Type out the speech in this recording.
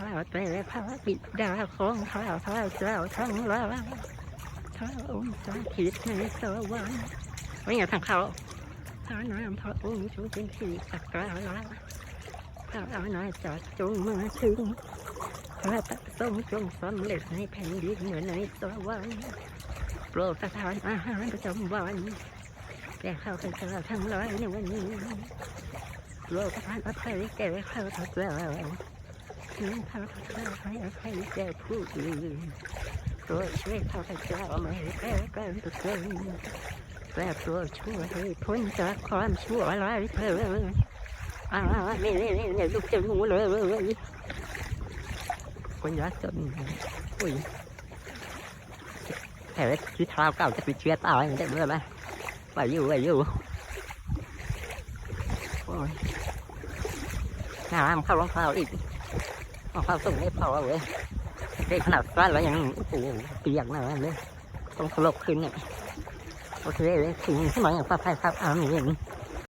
ข้าวแต่พระบิดดาของข้าวข้าวเจ้าทั้งหลายข้าองค์สถิตในสวรรค์ไม่อยากทางเขาข้าน้ำพระองค์ทรงเป็นที่สักการะข้าอาณาจักรจงมาถึงพระประสงค์จงสำเร็จในแผ่นดินเหมือในสวรรค์โปรดประทานอาหารประจำวันแก่ข้าพเจ้าทั้งหลายในวันนี้โลกทานอภัยแก่ข้าพเจ้า ถึงข้าพเจ้าให้อภัยแก่ผู้อื่นโปรดช่วยข้าพเจ้าไม่แพ้กันทุกคนและโปรดช่วยให้พ้นจากความชั่วร้ายเถิดอ่านี่นี่นี่นี่ยลูกจะงูเลยคนยากจนอุ้ยแต่ที่เท้าเก่าจะปิดเชื้อตายได้เมื่อไหร่ไปอยู่ไปอยู่โอ้ยน้ำเข้ารองเท้าอีก รองเท้าส่งให้เผาเว้ยเด็กขนาดสั้นแล้วยังโอ้เปียกหนาเลยต้องสลบขึ้นเนี่ยโอเคเลยถึงสมัยอย่างปลอดภัยครับอ้าวนี่